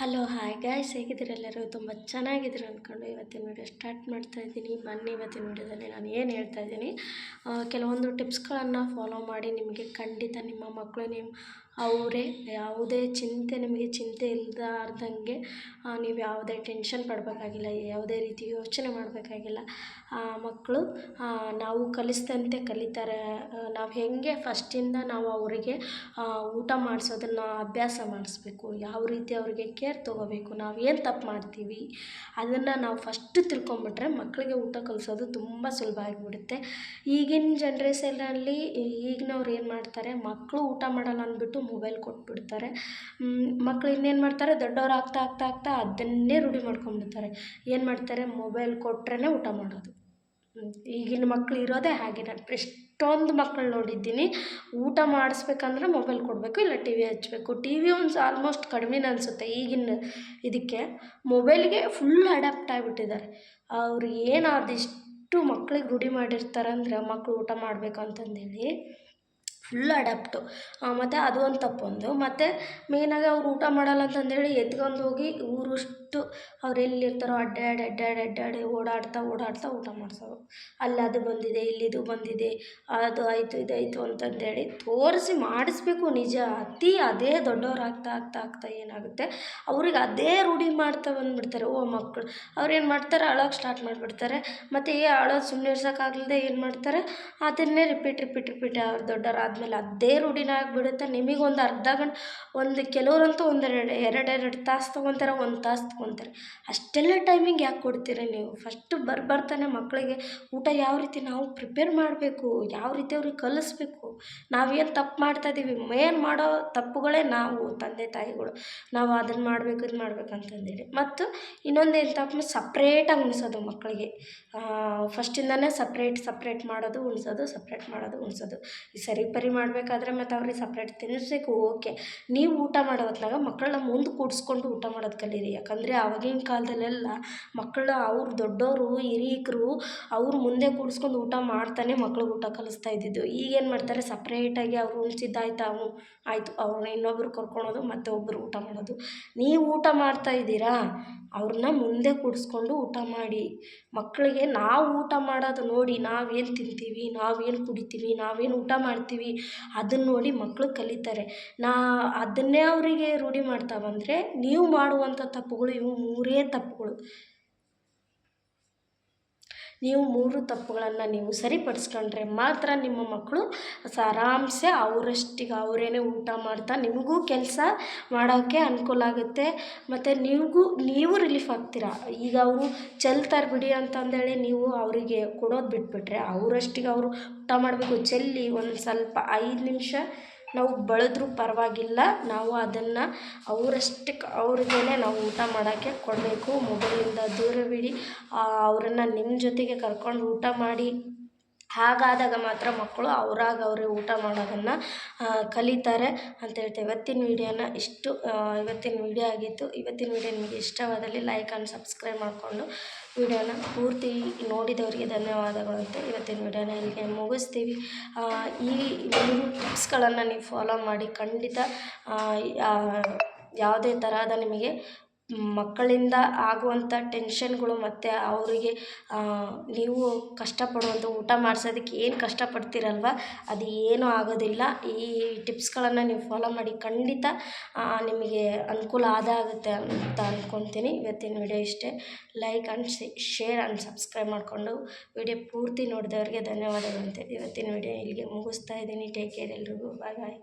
Hello hi guys ಹೇಗಿದ್ದೀರೆಲ್ಲರೂ ತುಂಬ ಚೆನ್ನಾಗಿದ್ದೀರ ಅಂದ್ಕೊಂಡು ಇವತ್ತಿನ ವಿಡಿಯೋ ಸ್ಟಾರ್ಟ್ ಮಾಡ್ತಾ ಇದ್ದೀನಿ. ಬನ್ನಿ ಇವತ್ತಿನ ವಿಡಿಯೋದಲ್ಲಿ ನಾನು ಏನು ಹೇಳ್ತಾ ಇದ್ದೀನಿ. ಕೆಲವೊಂದು ಟಿಪ್ಸ್ಗಳನ್ನು ಫಾಲೋ ಮಾಡಿ ನಿಮಗೆ ಖಂಡಿತ ನಿಮ್ಮ ಮಕ್ಕಳು ನೀವು ಅವರೇ ಯಾವುದೇ ಚಿಂತೆ ನಿಮಗೆ ಚಿಂತೆ ಇಲ್ದಾರ್ದಂಗೆ ಆ, ನೀವು ಯಾವುದೇ ಟೆನ್ಷನ್ ಪಡಬೇಕಾಗಿಲ್ಲ ಯಾವುದೇ ರೀತಿ ಯೋಚನೆ ಮಾಡಬೇಕಾಗಿಲ್ಲ. ಮಕ್ಕಳು ನಾವು ಕಲಿಸಿದಂತೆ ಕಲಿತಾರೆ. ನಾವು ಹೇಗೆ ಫಸ್ಟಿಂದ ನಾವು ಅವರಿಗೆ ಊಟ ಮಾಡಿಸೋದನ್ನು ಅಭ್ಯಾಸ ಮಾಡಿಸ್ಬೇಕು ಯಾವ ರೀತಿ ಅವರಿಗೆ ಕೇರ್ ತೊಗೋಬೇಕು ನಾವು ಏನು ತಪ್ಪು ಮಾಡ್ತೀವಿ ಅದನ್ನು ನಾವು ಫಸ್ಟ್ ತಿಳ್ಕೊಂಬಿಟ್ರೆ ಮಕ್ಕಳಿಗೆ ಊಟ ಕಲಿಸೋದು ತುಂಬ ಸುಲಭ ಆಗಿಬಿಡುತ್ತೆ. ಈಗಿನ ಜನ್ರೇಷನಲ್ಲಿ ಈಗಿನವ್ರು ಏನು ಮಾಡ್ತಾರೆ ಮಕ್ಕಳು ಊಟ ಮಾಡಲ್ಲ ಅಂದ್ಬಿಟ್ಟು ಮೊಬೈಲ್ ಕೊಟ್ಬಿಡ್ತಾರೆ. ಮಕ್ಳು ಇನ್ನೇನು ಮಾಡ್ತಾರೆ? ದೊಡ್ಡವ್ರು ಆಗ್ತಾ ಆಗ್ತಾ ಆಗ್ತಾ ಅದನ್ನೇ ರೂಢಿ ಮಾಡ್ಕೊಂಡ್ಬಿಡ್ತಾರೆ. ಏನು ಮಾಡ್ತಾರೆ? ಮೊಬೈಲ್ ಕೊಟ್ರೇ ಊಟ ಮಾಡೋದು. ಈಗಿನ ಮಕ್ಳು ಇರೋದೇ ಹಾಗೆ. ನಾನು ಎಷ್ಟೊಂದು ಮಕ್ಳು ನೋಡಿದ್ದೀನಿ ಊಟ ಮಾಡಿಸ್ಬೇಕಂದ್ರೆ ಮೊಬೈಲ್ ಕೊಡಬೇಕು, ಇಲ್ಲ ಟಿ ವಿ ಹಚ್ಚಬೇಕು ಟಿ ವಿ ಒಂದು ಆಲ್ಮೋಸ್ಟ್ ಕಡಿಮೆನೇ ಅನಿಸುತ್ತೆ ಈಗಿನ ಇದಕ್ಕೆ. ಮೊಬೈಲ್ಗೆ ಫುಲ್ ಅಡಾಪ್ಟ್ ಆಗಿಬಿಟ್ಟಿದ್ದಾರೆ. ಅವ್ರು ಏನು ಅದೆಷ್ಟು ಮಕ್ಳಿಗೆ ರೂಢಿ ಮಾಡಿರ್ತಾರೆ ಅಂದರೆ ಮಕ್ಕಳು ಊಟ ಮಾಡಬೇಕು ಅಂತಂದೇಳಿ ಫುಲ್ ಅಡಾಪ್ಟು ಮತ್ತು ಅದು ಒಂದು ತಪ್ಪೊಂದು. ಮತ್ತು ಮೇಯ್ನಾಗಿ ಅವ್ರು ಊಟ ಮಾಡಲ್ಲ ಅಂತಂದೇಳಿ ಎತ್ಕೊಂಡು ಹೋಗಿ ಊರಷ್ಟು ಅವ್ರು ಎಲ್ಲಿರ್ತಾರೋ ಅಡ್ಡಾಡಿ ಅಡ್ಡಾಡಿ ಅಡ್ಡಾಡಿ ಓಡಾಡ್ತಾ ಓಡಾಡ್ತಾ ಊಟ ಮಾಡಿಸೋದು ಅಲ್ಲಿ ಅದು ಬಂದಿದೆ, ಇಲ್ಲಿ ಇದು ಬಂದಿದೆ, ಅದು ಆಯಿತು ಇದಾಯಿತು ಅಂತಂದೇಳಿ ತೋರಿಸಿ ಮಾಡಿಸ್ಬೇಕು ನಿಜ. ಅತಿ ಅದೇ ದೊಡ್ಡವ್ರು ಆಗ್ತಾ ಆಗ್ತಾ ಆಗ್ತಾ ಏನಾಗುತ್ತೆ? ಅವ್ರಿಗೆ ಅದೇ ರೂಢಿ ಮಾಡ್ತಾ ಬಂದುಬಿಡ್ತಾರೆ. ಓ ಮಕ್ಕಳು ಅವ್ರು ಏನು ಮಾಡ್ತಾರೆ? ಅಳೋಕೆ ಸ್ಟಾರ್ಟ್ ಮಾಡಿಬಿಡ್ತಾರೆ. ಮತ್ತು ಏ, ಅಳೋದು ಸುಮ್ಮನೆ ಇರ್ಸೋಕ್ಕಾಗಲ್ದೆ ಏನು ಮಾಡ್ತಾರೆ? ಅದನ್ನೇ ರಿಪೀಟ್ ರಿಪೀಟ್ ರಿಪೀಟ್ ಅವ್ರು ದೊಡ್ಡವ್ರು ಆದಮೇಲೆ ಅದೇ ರೂಢಿನ ಆಗಿಬಿಡುತ್ತೆ. ನಿಮಗೊಂದು ಅರ್ಧ ಗಂಟೆ, ಒಂದು ಕೆಲವರಂತೂ ಒಂದೆರಡು ಎರಡೆರಡು ತಾಸು ತೊಗೊತಾರೆ, ಒಂದು ತಾಸು ತೊಗೊತಾರೆ. ಅಷ್ಟೆಲ್ಲ ಟೈಮಿಂಗ್ ಯಾಕೆ ಕೊಡ್ತೀರಿ ನೀವು? ಫಸ್ಟು ಬರ್ಬರ್ತಾನೆ ಮಕ್ಕಳಿಗೆ ಊಟ ಯಾವ ರೀತಿ ನಾವು ಪ್ರಿಪೇರ್ ಮಾಡಬೇಕು? ಯಾವ ರೀತಿ ಅವ್ರಿಗೆ ಕಲಿಸ್ಬೇಕು? ನಾವೇನು ತಪ್ಪು ಮಾಡ್ತಾ ಇದ್ದೀವಿ ಮೇನ್ ಮಾಡೋ ತಪ್ಪುಗಳೇ ನಾವು, ತಂದೆ, ತಾಯಿಗಳು. ನಾವು ಅದನ್ನು ಮಾಡಬೇಕು ಇದು ಮಾಡ್ಬೇಕು ಅಂತಂದೇಳಿ. ಮತ್ತು ಇನ್ನೊಂದು ಏನು ತಪ್ಪು ಸಪ್ರೇಟಾಗಿ ಉಣಿಸೋದು ಮಕ್ಕಳಿಗೆ ಫಸ್ಟಿಂದನೇ ಸಪ್ರೇಟ್ ಸಪ್ರೇಟ್ ಮಾಡೋದು, ಉಣಿಸೋದು ಸಪ್ರೇಟ್ ಮಾಡೋದು, ಉಣಿಸೋದು. ಈ ಸರಿ ಪರಿ ಮಾಡಬೇಕಾದ್ರೆ ಮತ್ತು ಅವ್ರಿಗೆ ಸಪ್ರೇಟ್ ತಿನ್ನಿಸ್ಬೇಕು ಓಕೆ ನೀವು ಊಟ ಮಾಡೋ ಹೊತ್ನಾಗ ಮಕ್ಕಳನ್ನ ಮುಂದೆ ಕೂಡಿಸ್ಕೊಂಡು ಊಟ ಮಾಡೋದು ಕಲೀರಿ. ಯಾಕಂದರೆ ಆವಾಗಿನ ಕಾಲದಲ್ಲೆಲ್ಲ ಮಕ್ಕಳು ಅವ್ರು ದೊಡ್ಡವರು ಹಿರಿಯಕರು ಅವ್ರು ಮುಂದೆ ಕೂಡಿಸ್ಕೊಂಡು ಊಟ ಮಾಡ್ತಾನೆ ಮಕ್ಳಿಗೆ ಊಟ ಕಲಿಸ್ತಾ ಇದ್ದಿದ್ದು. ಈಗೇನು ಮಾಡ್ತಾರೆ? ಸಪ್ರೇಟಾಗಿ ಅವ್ರು ಉಣ್ಸಿದ್ದಾಯ್ತು ಅವು ಆಯಿತು ಅವ್ರನ್ನ ಇನ್ನೊಬ್ರು ಕರ್ಕೊಳೋದು, ಮತ್ತು ಒಬ್ಬರು ಊಟ ಮಾಡೋದು. ನೀವು ಊಟ ಮಾಡ್ತಾ ಇದ್ದೀರಾ? ಅವ್ರನ್ನ ಮುಂದೆ ಕೂಡಿಸ್ಕೊಂಡು ಊಟ ಮಾಡಿ. ಮಕ್ಕಳಿಗೆ ನಾವು ಊಟ ಮಾಡೋದು ನೋಡಿ ನಾವೇನು ತಿಂತೀವಿ, ನಾವೇನು ಕುಡಿತೀವಿ, ನಾವೇನು ಊಟ ಮಾಡ್ತೀವಿ ಅದನ್ನ ನೋಡಿ ಮಕ್ಕಳು ಕಲಿತಾರೆ. ನಾ ಅದನ್ನೇ ಅವರಿಗೆ ರೂಢಿ ಮಾಡ್ತಾ ಬಂದರೆ ನೀವು ಮಾಡುವಂಥ ತಪ್ಪುಗಳು ಇವು ಮೂರೇ ತಪ್ಪುಗಳು. ನೀವು ಮೂರು ತಪ್ಪುಗಳನ್ನು ನೀವು ಸರಿಪಡಿಸ್ಕೊಂಡ್ರೆ ಮಾತ್ರ ನಿಮ್ಮ ಮಕ್ಕಳು ಆರಾಮ್ಸೆ ಅವರಷ್ಟಿಗೆ ಅವರೇನೆ ಊಟ ಮಾಡ್ತಾ ನಿಮಗೂ ಕೆಲಸ ಮಾಡೋಕ್ಕೆ ಅನುಕೂಲ ಆಗುತ್ತೆ. ಮತ್ತು ನಿಮಗೂ, ನೀವು ರಿಲೀಫ್ ಆಗ್ತೀರಾ? ಈಗ ಅವರು ಚೆಲ್ತಾರೆ ಬಿಡಿ ಅಂತಂದೇಳಿ ನೀವು ಅವರಿಗೆ ಕೊಡೋದು ಬಿಟ್ಬಿಟ್ರೆ ಅವರಷ್ಟಿಗೆ ಅವರು ಊಟ ಮಾಡಬೇಕು. ಚೆಲ್ಲಿ ಒಂದು ಸ್ವಲ್ಪ ಐದು ನಿಮಿಷ ನಾವು ಬಳಿದ್ರೂ ಪರವಾಗಿಲ್ಲ, ನಾವು ಅದನ್ನು ಅವರಷ್ಟಕ್ಕೆ ಅವ್ರಿಗೇ ನಾವು ಊಟ ಮಾಡೋಕ್ಕೆ ಕೊಡಬೇಕು. ಮೊಬೈಲಿಂದ ದೂರವಿಡಿ ಅವರನ್ನು ನಿಮ್ಮ ಜೊತೆಗೆ ಕರ್ಕೊಂಡು ಊಟ ಮಾಡಿ. ಹಾಗಾದಾಗ ಮಾತ್ರ ಮಕ್ಕಳು ಅವರಾಗ ಅವರೇ ಊಟ ಮಾಡೋದನ್ನು ಕಲಿತಾರೆ ಅಂತ ಹೇಳ್ತೇವೆ. ಇವತ್ತಿನ ವೀಡಿಯೋನ ಇಷ್ಟು ಇವತ್ತಿನ ವೀಡಿಯೋ ಆಗಿತ್ತು. ಇವತ್ತಿನ ವೀಡಿಯೋ ನಿಮಗೆ ಇಷ್ಟವಾದಲ್ಲಿ ಲೈಕ್ ಆ್ಯಂಡ್ ಸಬ್ಸ್ಕ್ರೈಬ್ ಮಾಡಿಕೊಂಡು ವೀಡಿಯೋನ ಪೂರ್ತಿ ನೋಡಿದವರಿಗೆ ಧನ್ಯವಾದಗಳು ಅಂತ ಇವತ್ತಿನ ವಿಡಿಯೋನ ಇಲ್ಲಿಗೆ ಮುಗಿಸ್ತೀವಿ. ಈ ಮೂರು ಟಿಪ್ಸ್ಗಳನ್ನು ನೀವು ಫಾಲೋ ಮಾಡಿ ಖಂಡಿತ ಯಾವುದೇ ತರಹದ ನಿಮಗೆ ಮಕ್ಕಳಿಂದ ಆಗುವಂಥ ಟೆನ್ಷನ್ಗಳು ಮತ್ತು ಅವರಿಗೆ ನೀವು ಕಷ್ಟಪಡುವಂಥ ಊಟ ಮಾಡ್ಸೋದಕ್ಕೆ ಏನು ಕಷ್ಟಪಡ್ತೀರಲ್ವ? ಅದು ಏನೂ ಆಗೋದಿಲ್ಲ. ಈ ಟಿಪ್ಸ್ಗಳನ್ನು ನೀವು ಫಾಲೋ ಮಾಡಿ ಖಂಡಿತ ನಿಮಗೆ ಅನುಕೂಲ ಆದಾಗುತ್ತೆ ಅಂತ ಅಂದ್ಕೊತೀನಿ ಇವತ್ತಿನ ವಿಡಿಯೋ ಇಷ್ಟೇ. Like and share and subscribe ಮಾಡಿಕೊಂಡು ವಿಡಿಯೋ ಪೂರ್ತಿ ನೋಡಿದವ್ರಿಗೆ ಧನ್ಯವಾದಗಳು ಅಂತ ಇವತ್ತಿನ ವಿಡಿಯೋ ಇಲ್ಲಿಗೆ ಮುಗಿಸ್ತಾ ಇದ್ದೀನಿ. ಟೇಕ್ ಕೇರ್ ಎಲ್ರಿಗೂ. ಬಾಯ್ ಬಾಯ್